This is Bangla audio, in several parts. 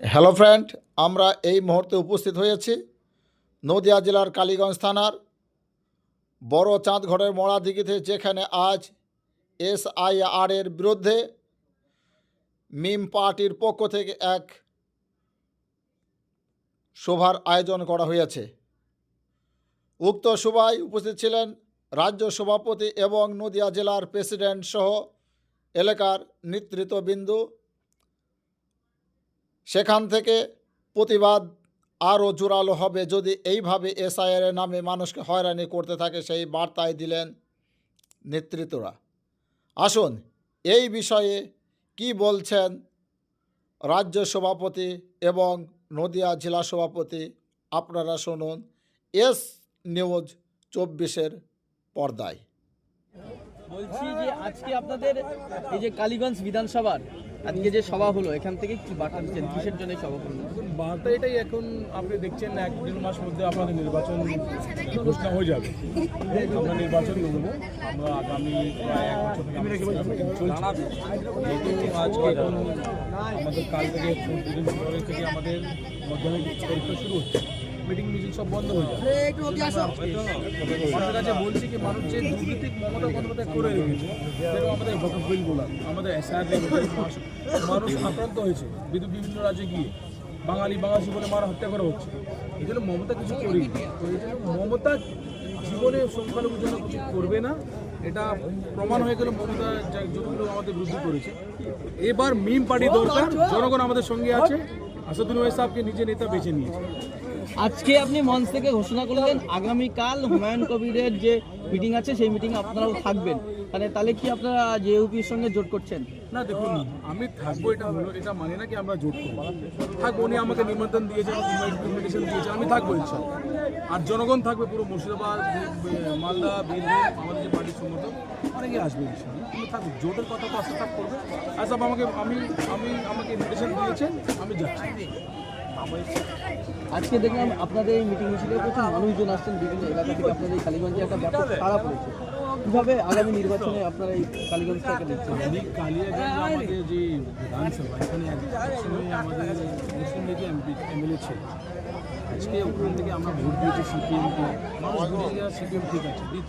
হ্যালো ফ্রেন্ড আমরা এই মুহূর্তে উপস্থিত হয়েছি নদিয়া জেলার কালীগঞ্জ থানার বড় চাঁদঘরের মোড়া দিঘিতে যেখানে আজ এসআইআর এর বিরুদ্ধে মিম পার্টির পক্ষ থেকে এক সভার আয়োজন করা হয়েছে। উক্ত সভায় উপস্থিত ছিলেন রাজ্য সভাপতি এবং নদিয়া জেলার প্রেসিডেন্ট সহ এলাকার নেতৃত্ববিন্দু সেখান থেকে প্রতিবাদ আরও জোরালো হবে। যদি এইভাবে এসআইআর নামে মানুষকে হয়রানি করতে থাকে, সেই বার্তায় দিলেন নেতৃত্বরা। আসুন, এই বিষয়ে কি বলছেন রাজ্য সভাপতি এবং নদিয়া জেলা সভাপতি আপনারা শুনুন এস নিউজ চব্বিশের পর্দায়। বলছি যে আজকে আপনাদের এই যে কালীগঞ্জ বিধানসভার আজকে যে সভা হলো, এখান থেকে কি বার্তা দিচ্ছেন? কিসের জন্য সভা করলেন? বার্তা এটাই এখন আপনি দেখছেন, এক দেড় মাস মধ্যে আপনাদের নির্বাচন ঘোষণা হয়ে যাবে। আমরা নির্বাচন লড়বো আমরা আগামী আজকে এখন আমাদের কাল থেকে থেকে আমাদের মাধ্যমিক পরীক্ষা শুরু হচ্ছে। মিটিং মিটিং সব বন্ধ হয়ে যাবে মানুষের কাছে বলছি কি মানুষ যে দুর্নীতি মমতা বন্দ্যোপাধ্যায় করে রেখেছে যেরকম আমাদের ভোটার বিল? আমাদের এসআর মানুষ আক্রান্ত হয়েছে বিদ্যুৎ বিভিন্ন রাজ্যে গিয়ে। বাঙালি বাঙালি বলে মারা হত্যা করা হচ্ছে। এই জন্য মমতা কিছু করি মমতা জীবনে সংখ্যালঘুর জন্য কিছু করবে না। এটা প্রমাণ হয়ে গেল মমতা যতগুলো আমাদের বিরুদ্ধে করেছে। এবার মিম পার্টি দরকার। জনগণ আমাদের সঙ্গে আছে। আসাদুল ওয়াই সাহেবকে নিজে নেতা বেছে নিয়েছে। আজকে আপনি মঞ্চ থেকে ঘোষণা করলেন, আগামীকাল হুমায়ুন কবিরের যে মিটিং আছে, সেই মিটিং আপনারাও থাকবেন। মানে তাহলে কি আপনারা জেইউপির সঙ্গে জোট করছেন? না, দেখুন, আমি থাকব, এটা হলো এটা মানে না কি আমরা জোট করব। থাকব, উনি আমাকে নিমন্ত্রণ দিয়েছে ইনভিটেশন দিয়েছে আমি থাকব ইচ্ছা আর জনগণ থাকবে পুরো মুর্শিদাবাদ মালদা, বীরভূম, আমাদের যে পার্টির সমর্থক অনেকে আসবে কিন্তু থাকবে, জোটের কথা তো আশা থাক করবে আজ আমাকে আমি আমি আমাকে ইনভিটেশন দিয়েছেন, আমি যাচ্ছি। আজকে দেখলাম আপনাদের এই মিটিং মিছিলে প্রচুর মানুষজন আসছেন, বিভিন্ন এলাকা থেকে আপনাদের এই কালীগঞ্জে একটা ব্যাপক খারাপ হয়েছে কীভাবে আগামী নির্বাচনে আপনারা এই কালীগঞ্জটাকে দেখছেন আমাদের যে বিধানসভা, এখানে আমাদের মুসলিম এমএলএ ছিল আজকে ওখান থেকে আমরা ভোট দিয়েছি সিপিএমকে মানুষ বুঝে গেছে সিপিএম ঠিক আছে দিত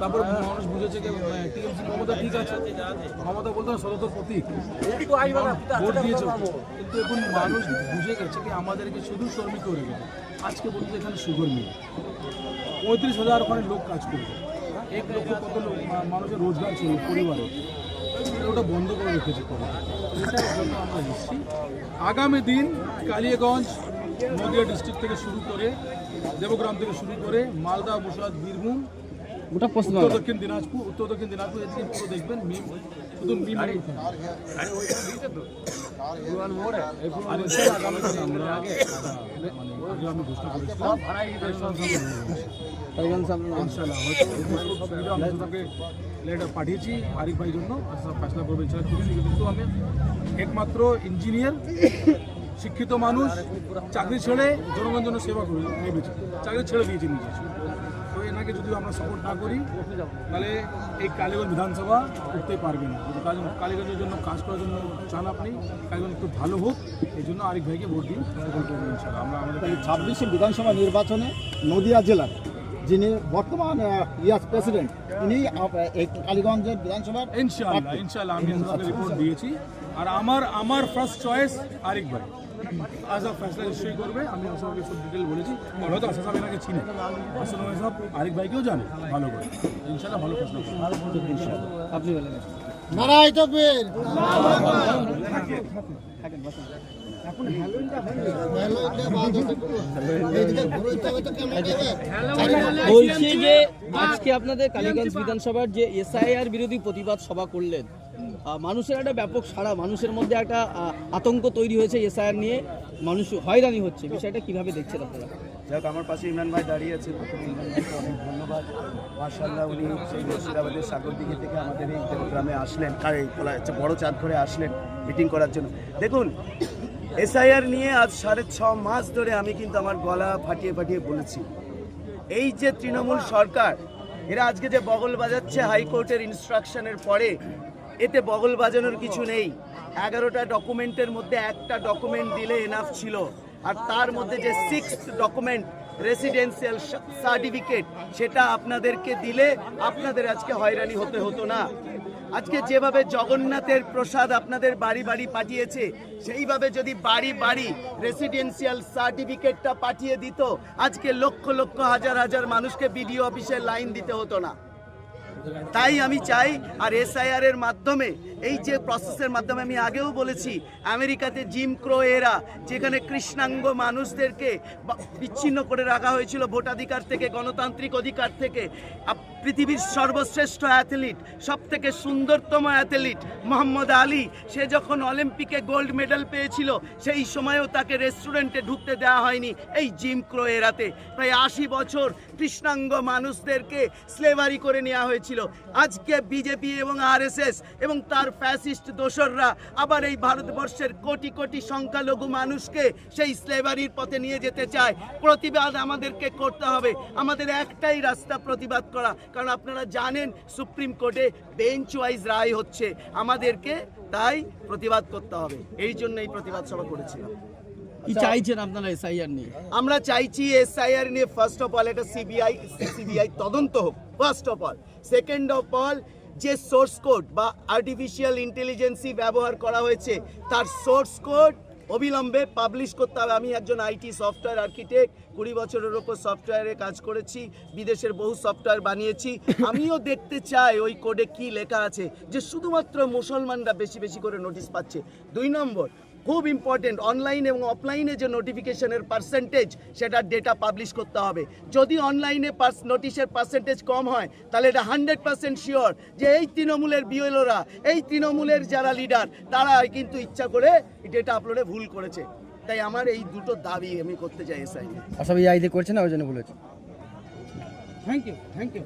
তারপর মানুষ বুঝেছে যে টিএমসি মমতা ঠিক আছে মমতা বলতে সততর প্রতীক। ভোট দিয়েছে কিন্তু এখন মানুষ বুঝে গেছে কি আমাদেরকে শুধু শ্রমিক করে গেছে। আজকে বলতে এখানে সুগর মিল পঁয়ত্রিশ হাজার ওখানে লোক কাজ করবে। এক লক্ষ কত লোক মানুষের রোজগার ছিল পরিবারে। ওটা বন্ধ করে রেখেছে জন্য আমরা এসেছি। আগামী দিন কালিয়াগঞ্জ নদিয়া ডিস্ট্রিক্ট থেকে শুরু করে দেবগ্রাম থেকে শুরু করে মালদা মুর্শিদাবাদ বীরভূম ওটা উত্তর পশ্চিমবঙ্গ দক্ষিণ দিনাজপুর উত্তর দক্ষিণ দিনাজপুর এদিকে পুরো দেখবেন মিম শুধু মিম আর লেটার পাঠিয়েছি আরিফ ভাইয়ের জন্য ফেসলা করবে কিন্তু আমি একমাত্র ইঞ্জিনিয়ার শিক্ষিত মানুষ চাকরি ছেড়ে জনগণের জন্য সেবা করি চাকরি ছেড়ে দিয়েছে নিজে। তো এনাকে যদি আমরা সাপোর্ট না করি তাহলে এই কালীগঞ্জ বিধানসভা করতে পারবে না। কালীগঞ্জের জন্য কাজ করার জন্য চান আপনি কালীগঞ্জ একটু ভালো হোক এই জন্য আরেক ভাইকে ভোট দিন আমরা আমাদের ছাব্বিশে বিধানসভা নির্বাচনে নদিয়া জেলার যিনি বর্তমান ইয়াস প্রেসিডেন্ট এই কালীগঞ্জের বিধানসভার ইনশাআল্লাহ ইনশাআল্লাহ আমি রিপোর্ট দিয়েছি। আর আমার আমার ফার্স্ট চয়েস আরেক ভাই। ফেসলা নিশ্চয়ই করবে। আমি সব ডিটেল বলেছি। আর হয়তো আসাদ আমি এনাকে চিনি। আসাদ ভাই সব আরিক ভাইকেও জানে। ভালো করে। ইনশাআল্লাহ ভালো ফেসলা করবে। আপনি বলেন। নারায় তকবীর। বলছি যে আজকে আপনাদের কালীগঞ্জ বিধানসভার যে এসআইআর বিরোধী প্রতিবাদ সভা করলেন মানুষের একটা ব্যাপক সাড়া মানুষের মধ্যে একটা আতঙ্ক তৈরি হয়েছে এসআইআর নিয়ে। মানুষ হয়রানি হচ্ছে, বিষয়টা কীভাবে দেখছেন আপনারা? যাক আমার পাশে ইমরান ভাই দাঁড়িয়ে আছে ইমরান ভাইকে অনেক ধন্যবাদ। মার্শাল্লাহ উনি সেই মুর্শিদাবাদের সাগরদিঘি থেকে আমাদের এই গ্রামে আসলেন কার এই বড় চাঁদ করে আসলেন মিটিং করার জন্য। দেখুন, এসআইআর নিয়ে আজ সাড়ে ছ মাস ধরে আমি কিন্তু আমার গলা ফাটিয়ে ফাটিয়ে বলেছি। এই যে তৃণমূল সরকার, এরা আজকে যে বগল বাজাচ্ছে হাইকোর্টের ইনস্ট্রাকশনের পরে, এতে বগল বাজানোর কিছু নেই। এগারোটা ডকুমেন্টের মধ্যে একটা ডকুমেন্ট দিলে এনাফ ছিল। আর তার মধ্যে যে সিক্স ডকুমেন্ট রেসিডেন্সিয়াল সার্টিফিকেট সেটা আপনাদেরকে দিলে আপনাদের আজকে হয়রানি হতে হতো না। আজকে যেভাবে জগন্নাথের প্রসাদ আপনাদের বাড়ি বাড়ি পাঠিয়েছে, সেইভাবে যদি বাড়ি বাড়ি রেসিডেন্সিয়াল সার্টিফিকেটটা পাঠিয়ে দিত, আজকে লক্ষ লক্ষ হাজার হাজার মানুষকে বিডিও অফিসে লাইন দিতে হতো না। তাই আমি চাই আর এসআইআর এর মাধ্যমে এই যে প্রসেসের মাধ্যমে আমি আগেও বলেছি, আমেরিকাতে জিম ক্রো এরা, যেখানে কৃষ্ণাঙ্গ মানুষদেরকে বিচ্ছিন্ন করে রাখা হয়েছিল ভোটাধিকার থেকে, গণতান্ত্রিক অধিকার থেকে পৃথিবীর সর্বশ্রেষ্ঠ অ্যাথলিট সব থেকে সুন্দরতম অ্যাথলিট মোহাম্মদ আলী, সে যখন অলিম্পিকে গোল্ড মেডেল পেয়েছিল, সেই সময়েও তাকে রেস্টুরেন্টে ঢুকতে দেওয়া হয়নি এই জিম ক্রো এরাতে। প্রায় আশি বছর কৃষ্ণাঙ্গ মানুষদেরকে স্লেভারি করে নেওয়া হয়েছিল। আজকে বিজেপি এবং আরএসএস এবং তার ফ্যাসিস্ট দোসররা আবার এই ভারতবর্ষের কোটি কোটি সংখ্যালঘু মানুষকে সেই স্লেভারির পথে নিয়ে যেতে চায়। প্রতিবাদ আমাদেরকে করতে হবে। আমাদের একটাই রাস্তা প্রতিবাদ করা। কারণ আপনারা জানেন সুপ্রিম কোর্টে বেঞ্চ ওয়াইজ রায় হচ্ছে। আমাদেরকে তাই প্রতিবাদ করতে হবে। এই জন্য এই প্রতিবাদ সভা করেছিলাম। কি চাইছেন আপনারা এসআইআর নিয়ে? আমরা চাইছি এসআইআর নিয়ে ফার্স্ট অফ অল এটা সিবিআই সিবিআই তদন্ত হোক। First of all second of all যে সোর্স কোড বা আর্টিফিশিয়াল ইন্টেলিজেন্সি ব্যবহার করা হয়েছে তার সোর্স কোড অবিলম্বে পাবলিশ করতে হবে। আমি একজন আইটি সফটওয়্যার আর্কিটেক্ট কুড়ি বছরের ওপর সফটওয়্যারে কাজ করেছি বিদেশের বহু সফটওয়্যার বানিয়েছি। আমিও দেখতে চাই ওই কোডে কি লেখা আছে যে শুধুমাত্র মুসলমানরা বেশি বেশি করে নোটিশ পাচ্ছে। দুই নম্বর খুব ইম্পর্টেন্ট অনলাইন এবং অফলাইনে যে নোটিফিকেশনের পার্সেন্টেজ সেটা ডেটা পাবলিশ করতে হবে। যদি অনলাইনে পার্স নোটিশের পার্সেন্টেজ কম হয় তাহলে এটা হান্ড্রেড পার্সেন্ট শিওর যে এই তৃণমূলের বিএলওরা এই তৃণমূলের যারা লিডার তারা কিন্তু ইচ্ছা করে ডেটা আপলোডে ভুল করেছে। তাই আমার এই দুটো দাবি আমি করতে চাই এসআই সব এই আইডি করছে না ওই জন্য বলেছি থ্যাংক ইউ থ্যাংক ইউ